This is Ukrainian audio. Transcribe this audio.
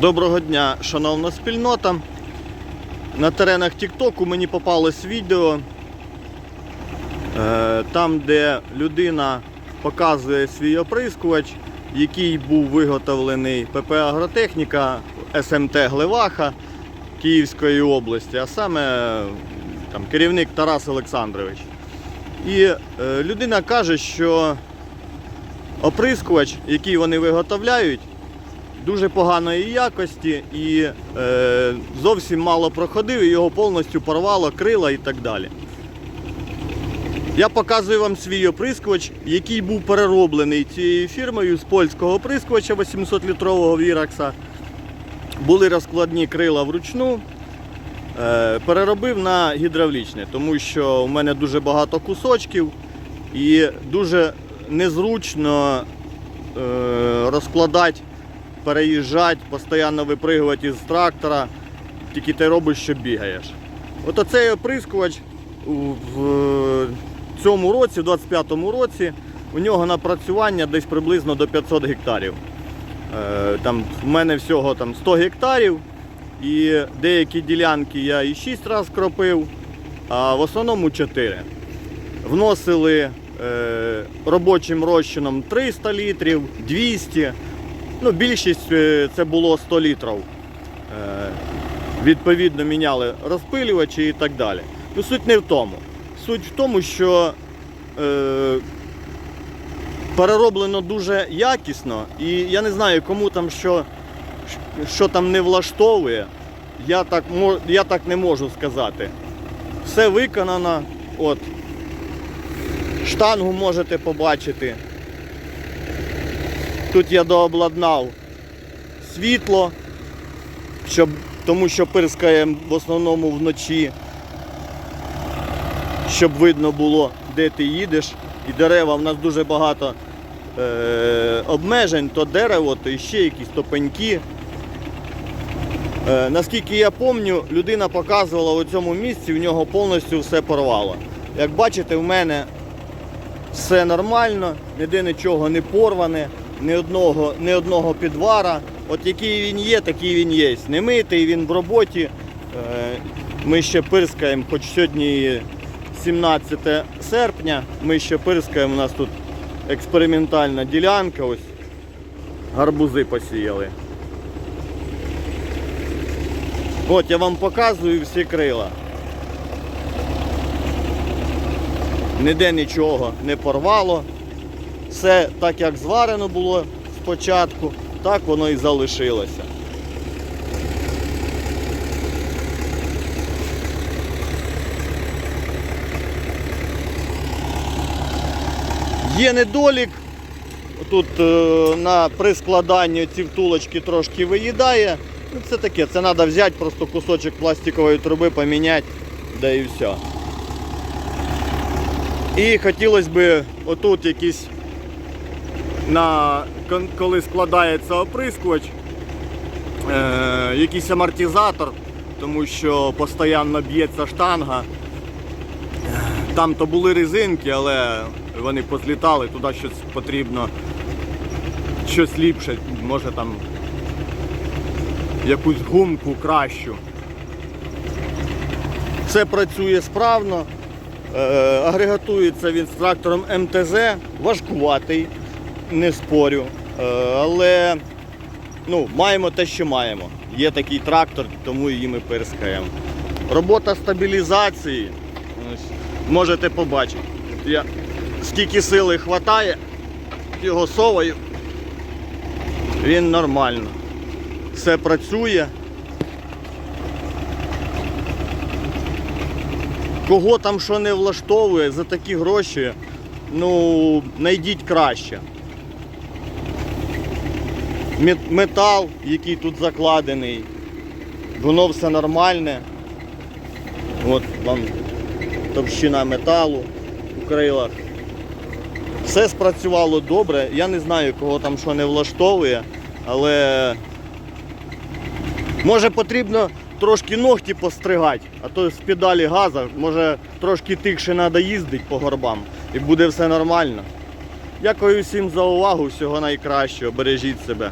Доброго дня, шановна спільнота. На теренах Тіктоку мені попалось відео, е, там, де людина показує свій оприскувач, який був виготовлений ПП Агротехніка СМТ Глеваха Київської області, а саме там, керівник Тарас Олександрович. І е, людина каже, що оприскувач, який вони виготовляють, дуже поганої якості і е, зовсім мало проходив, і його повністю порвало крила і так далі. Я показую вам свій оприскувач, який був перероблений цією фірмою з польського оприскувача 800-літрового Віракса. Були розкладні крила вручну. Е, переробив на гідравлічне, тому що в мене дуже багато кусочків і дуже незручно е, розкладати переїжджати, постійно випригувати із трактора, тільки ти робиш, що бігаєш. От оцей оприскувач в цьому році, в 25-му році, у нього напрацювання десь приблизно до 500 гектарів. Е, Там, в мене всього там 100 гектарів, і деякі ділянки я і 6 разів кропив, а в основному 4. Вносили е, робочим розчином 300 літрів, 200 Ну, більшість е, це було 100 літрів. Е, Відповідно, міняли розпилювачі і так далі. Ну, суть не в тому. Суть в тому, що е, перероблено дуже якісно, і я не знаю, кому там що, що там не влаштовує. Я так, я так не можу сказати. Все виконано. От. Штангу можете побачити. Тут я дообладнав світло, щоб, тому що пирскає в основному вночі, щоб видно було, де ти їдеш. І дерева в нас дуже багато е, обмежень, то дерево, то ще якісь то пеньки. Е, наскільки я пам'ятаю, людина показувала у цьому місці, в нього повністю все порвало. Як бачите, в мене все нормально, ніде нічого не порване, ні одного, ні одного підвара. От який він є, такий він є. Не митий, він в роботі. Е, Ми ще пирскаємо, хоч сьогодні 17 серпня, ми ще пирскаємо, у нас тут експериментальна ділянка, ось гарбузи посіяли. От я вам показую всі крила. Ніде нічого не порвало. Все так, як зварено було спочатку, так воно і залишилося. Є недолік. Тут е, на при складанні ці втулочки трошки виїдає. Ну, це таке, це треба взяти просто кусочок пластикової труби, поміняти, да і все. І хотілося б отут якісь на коли складається оприскувач, е, якийсь амортизатор, тому що постійно б'ється штанга. Там то були резинки, але вони позлітали, туди щось потрібно, щось ліпше, може там якусь гумку кращу. Все працює справно. Е, агрегатується він з трактором МТЗ, важкуватий, не спорю. Е, але ну, маємо те, що маємо. Є такий трактор, тому її ми перскаємо. Робота стабілізації. Можете побачити. Я, скільки сили вистачає, його соваю, він нормально. Все працює. Кого там що не влаштовує за такі гроші, ну, знайдіть краще. Мет- Метал, який тут закладений, воно все нормальне. От вам товщина металу у крилах. Все спрацювало добре. Я не знаю, кого там що не влаштовує, але може потрібно трошки ногті постригати, а то з педалі газа, може трошки тихше треба їздити по горбам і буде все нормально. Дякую всім за увагу, всього найкращого, бережіть себе.